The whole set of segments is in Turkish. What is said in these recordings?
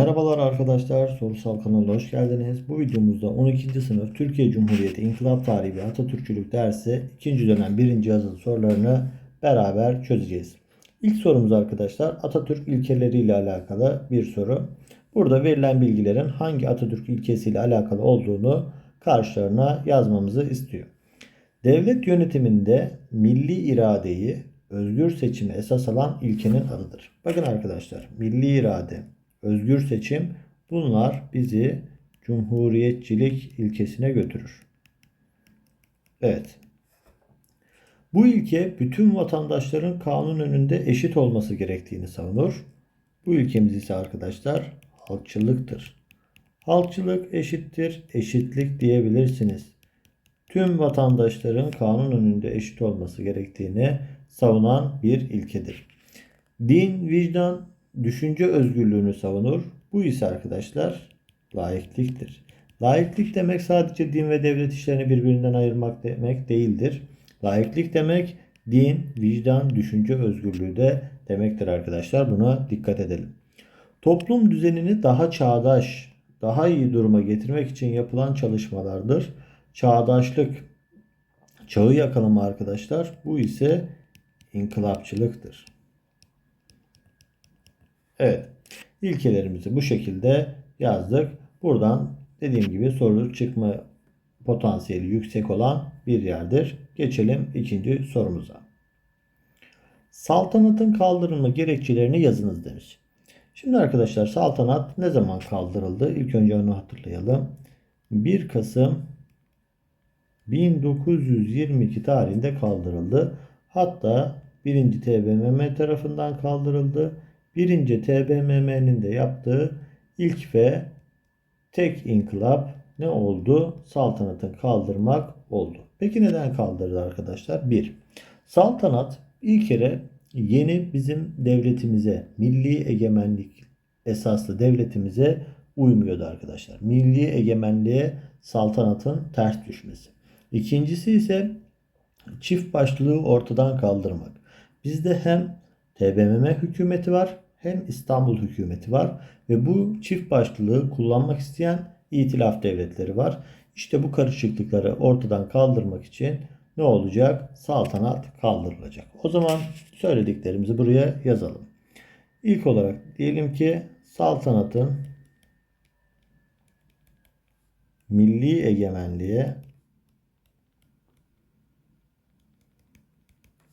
Merhabalar arkadaşlar, Sorusal kanalına hoş geldiniz. Bu videomuzda 12. sınıf Türkiye Cumhuriyeti İnkılap Tarihi ve Atatürkçülük dersi 2. dönem 1. yazılı sorularını beraber çözeceğiz. İlk sorumuz arkadaşlar Atatürk ilkeleriyle alakalı bir soru. Burada verilen bilgilerin hangi Atatürk ilkesiyle alakalı olduğunu karşılarına yazmamızı istiyor. Devlet yönetiminde milli iradeyi özgür seçimi esas alan ilkenin adıdır. Bakın arkadaşlar milli irade, özgür seçim bunlar bizi cumhuriyetçilik ilkesine götürür. Evet. Bu ilke bütün vatandaşların kanun önünde eşit olması gerektiğini savunur. Bu ilkemiz ise arkadaşlar halkçılıktır. Halkçılık eşittir, eşitlik diyebilirsiniz. Tüm vatandaşların kanun önünde eşit olması gerektiğini savunan bir ilkedir. Din, vicdan, düşünce özgürlüğünü savunur. Bu ise arkadaşlar laikliktir. Laiklik demek sadece din ve devlet işlerini birbirinden ayırmak demek değildir. Laiklik demek din, vicdan, düşünce özgürlüğü de demektir arkadaşlar. Buna dikkat edelim. Toplum düzenini daha çağdaş, daha iyi duruma getirmek için yapılan çalışmalardır. Çağdaşlık, çağı yakalama arkadaşlar. Bu ise inkılapçılıktır. Evet. İlkelerimizi bu şekilde yazdık. Buradan dediğim gibi soru çıkma potansiyeli yüksek olan bir yerdir. Geçelim ikinci sorumuza. Saltanatın kaldırılma gerekçelerini yazınız demiş. Şimdi arkadaşlar saltanat ne zaman kaldırıldı? İlk önce onu hatırlayalım. 1 Kasım 1922 tarihinde kaldırıldı. Hatta 1. TBMM tarafından kaldırıldı. 1. TBMM'nin de yaptığı ilk ve tek inkılap ne oldu? Saltanatın kaldırmak oldu. Peki neden kaldırdı arkadaşlar? 1. Saltanat ilk kere yeni bizim devletimize, milli egemenlik esaslı devletimize uymuyordu arkadaşlar. Milli egemenliğe saltanatın ters düşmesi. İkincisi ise çift başlılığı ortadan kaldırmak. Bizde hem TBMM hükümeti var hem İstanbul hükümeti var ve bu çift başlılığı kullanmak isteyen itilaf devletleri var. İşte bu karışıklıkları ortadan kaldırmak için ne olacak? Saltanat kaldırılacak. O zaman söylediklerimizi buraya yazalım. İlk olarak diyelim ki saltanatın milli egemenliğe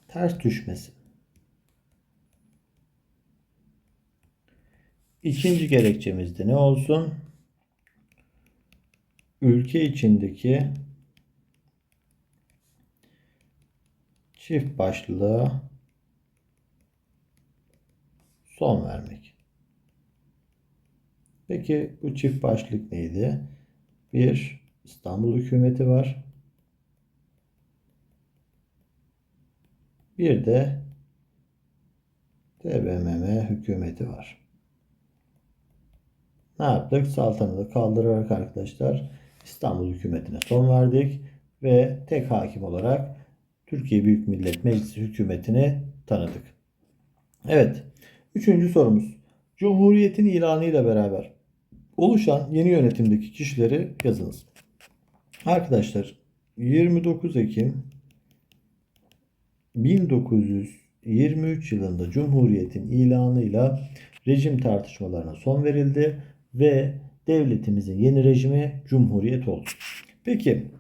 ters düşmesi. İkinci gerekçemiz de ne olsun? Ülke içindeki çift başlılığa son vermek. Peki bu çift başlık neydi? Bir İstanbul hükümeti var. Bir de TBMM hükümeti var. Ne yaptık? Saltanatı kaldırarak arkadaşlar İstanbul hükümetine son verdik ve tek hakim olarak Türkiye Büyük Millet Meclisi hükümetini tanıdık. Evet. Üçüncü sorumuz. Cumhuriyetin ilanıyla beraber oluşan yeni yönetimdeki kişileri yazınız. Arkadaşlar 29 Ekim 1923 yılında Cumhuriyet'in ilanıyla rejim tartışmalarına son verildi ve devletimizin yeni rejimi Cumhuriyet oldu. Peki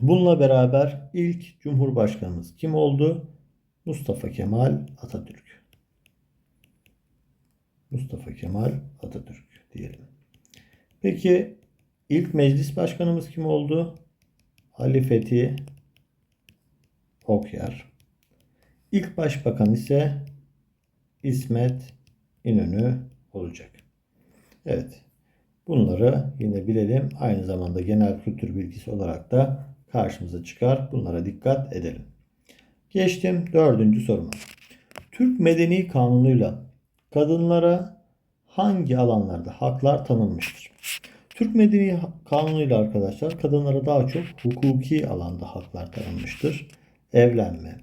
bununla beraber ilk Cumhurbaşkanımız kim oldu? Mustafa Kemal Atatürk. Mustafa Kemal Atatürk diyelim. Peki ilk meclis başkanımız kim oldu? Ali Fethi Okyar. İlk başbakan ise İsmet İnönü olacak. Evet. Bunları yine bilelim. Aynı zamanda genel kültür bilgisi olarak da karşımıza çıkar. Bunlara dikkat edelim. Geçtim dördüncü soruma. Türk Medeni Kanunu'yla kadınlara hangi alanlarda haklar tanınmıştır? Türk Medeni Kanunu'yla arkadaşlar kadınlara daha çok hukuki alanda haklar tanınmıştır. Evlenme,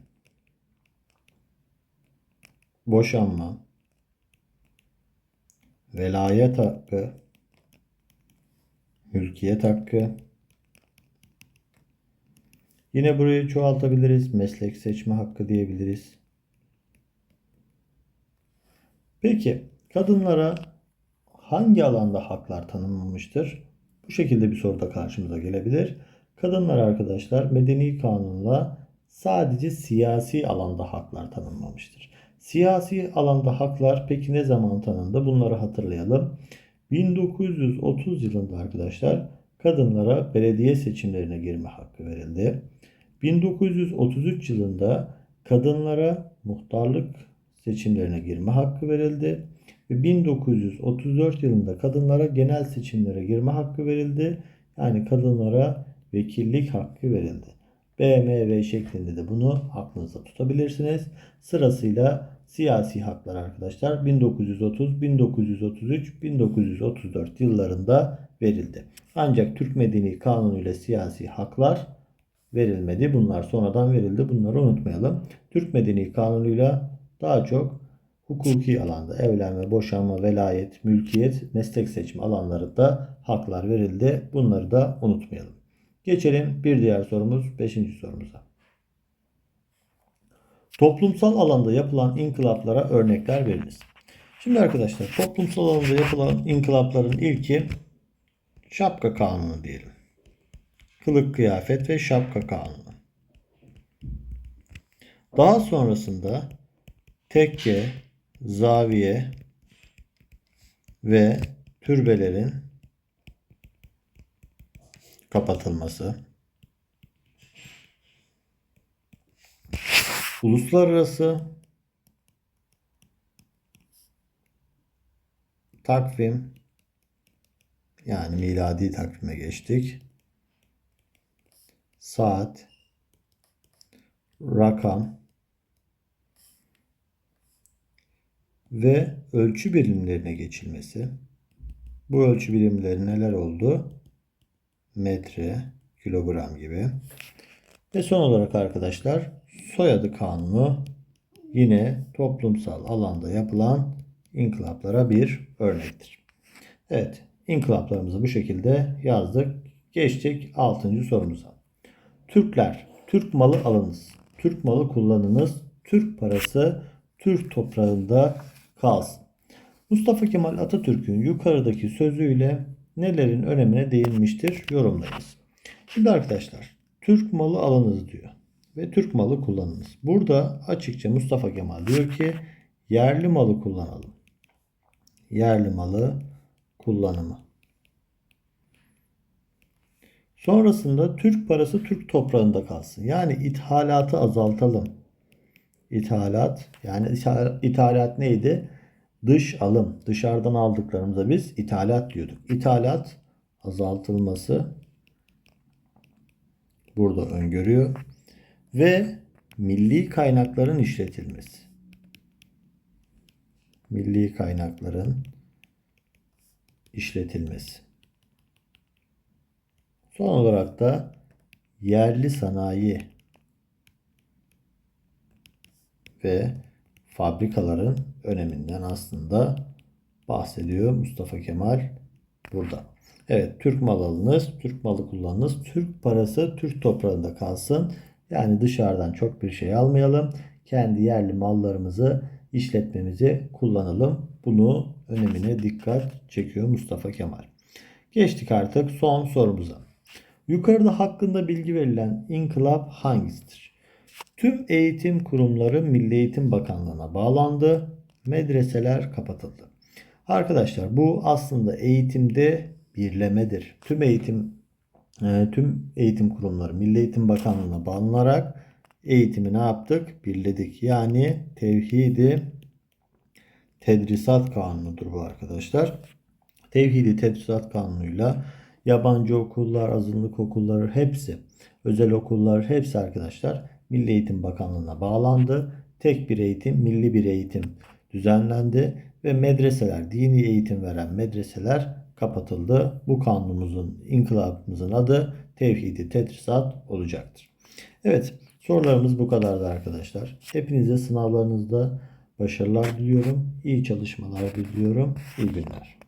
boşanma, velayet hakkı, mülkiyet hakkı. Yine burayı çoğaltabiliriz. Meslek seçme hakkı diyebiliriz. Peki kadınlara hangi alanda haklar tanınmamıştır? Bu şekilde bir soru da karşımıza gelebilir. Kadınlar arkadaşlar medeni kanunla sadece siyasi alanda haklar tanınmamıştır. Siyasi alanda haklar peki ne zaman tanındı? Bunları hatırlayalım. 1930 yılında arkadaşlar kadınlara belediye seçimlerine girme hakkı verildi. 1933 yılında kadınlara muhtarlık seçimlerine girme hakkı verildi. Ve 1934 yılında kadınlara genel seçimlere girme hakkı verildi. Yani kadınlara vekillik hakkı verildi. BMW şeklinde de bunu aklınızda tutabilirsiniz. Sırasıyla siyasi haklar arkadaşlar 1930, 1933, 1934 yıllarında verildi. Ancak Türk Medeni Kanunu ile siyasi haklar verilmedi. Bunlar sonradan verildi. Bunları unutmayalım. Türk Medeni Kanunu'yla daha çok hukuki alanda evlenme, boşanma, velayet, mülkiyet, meslek seçimi alanlarında haklar verildi. Bunları da unutmayalım. Geçelim bir diğer sorumuz 5. sorumuza. Toplumsal alanda yapılan inkılaplara örnekler veriniz. Şimdi arkadaşlar toplumsal alanda yapılan inkılapların ilki şapka kanunu diyelim. Kılık kıyafet ve şapka kanunu. Daha sonrasında tekke, zaviye ve türbelerin kapatılması. Uluslararası takvim yani miladi takvime geçtik. Saat, rakam ve ölçü birimlerine geçilmesi. Bu ölçü birimleri neler oldu? Metre, kilogram gibi. Ve son olarak arkadaşlar soyadı kanunu yine toplumsal alanda yapılan inkılaplara bir örnektir. Evet, inkılaplarımızı bu şekilde yazdık. Geçtik 6. sorumuza. Türkler, Türk malı alınız. Türk malı kullanınız. Türk parası Türk toprağında kalsın. Mustafa Kemal Atatürk'ün yukarıdaki sözüyle nelerin önemine değinmiştir yorumlayınız. Şimdi arkadaşlar Türk malı alınız diyor ve Türk malı kullanınız. Burada açıkça Mustafa Kemal diyor ki yerli malı kullanalım. Yerli malı kullanımı. Sonrasında Türk parası Türk toprağında kalsın. Yani ithalatı azaltalım. İthalat yani ithalat neydi? Dış alım. Dışarıdan aldıklarımıza biz ithalat diyorduk. İthalat azaltılması burada öngörüyor ve milli kaynakların işletilmesi. Milli kaynakların işletilmesi. Son olarak da yerli sanayi ve fabrikaların öneminden aslında bahsediyor Mustafa Kemal burada. Evet Türk malı alınız, Türk malı kullanınız, Türk parası Türk toprağında kalsın. Yani dışarıdan çok bir şey almayalım. Kendi yerli mallarımızı işletmemizi kullanalım. Bunu önemine dikkat çekiyor Mustafa Kemal. Geçtik artık son sorumuza. Yukarıda hakkında bilgi verilen inkılap hangisidir? Tüm eğitim kurumları Milli Eğitim Bakanlığı'na bağlandı. Medreseler kapatıldı. Arkadaşlar bu aslında eğitimde birlemedir. Tüm eğitim e, tüm eğitim kurumları Milli Eğitim Bakanlığı'na bağlanarak eğitimi ne yaptık? Birledik. Yani tevhidi tedrisat kanunudur bu arkadaşlar. Tevhidi tedrisat kanunuyla yabancı okullar, azınlık okulları hepsi, özel okullar hepsi arkadaşlar Milli Eğitim Bakanlığı'na bağlandı. Tek bir eğitim, milli bir eğitim düzenlendi ve medreseler, dini eğitim veren medreseler kapatıldı. Bu kanunumuzun, inkılabımızın adı Tevhidi Tedrisat olacaktır. Evet sorularımız bu kadardı arkadaşlar. Hepinize sınavlarınızda başarılar diliyorum. İyi çalışmalar diliyorum. İyi günler.